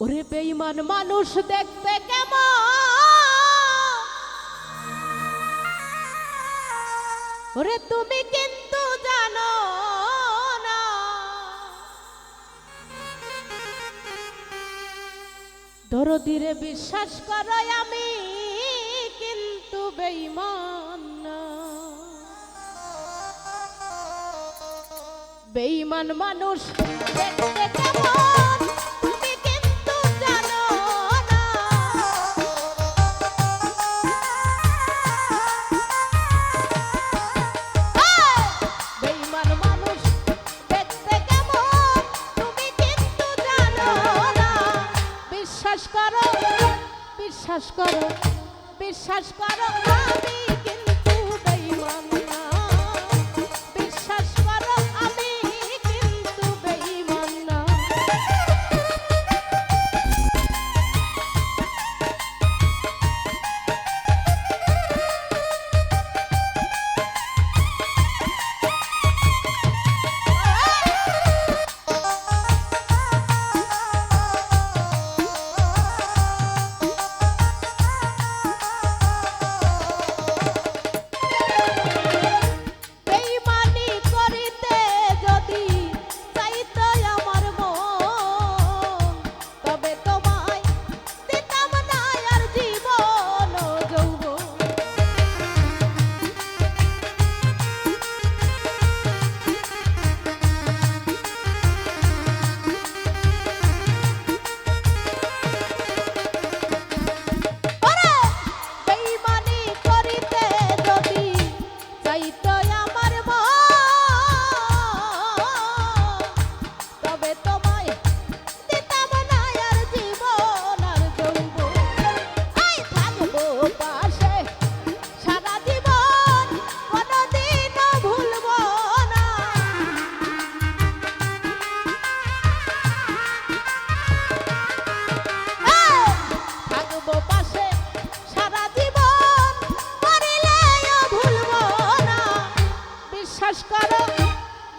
ওরে বেঈমান মানুষ দেখতে কেমন? ওরে তুমি কিন্তু জানো না। দরদিরে বিশ্বাস করো আমি কিন্তু বেঈমান বেঈমান মানুষ দেখতে কেমন? বিশ্বাস করো বিশ্বাস করো আমি কিন্তু বেঈমান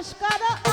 máscara.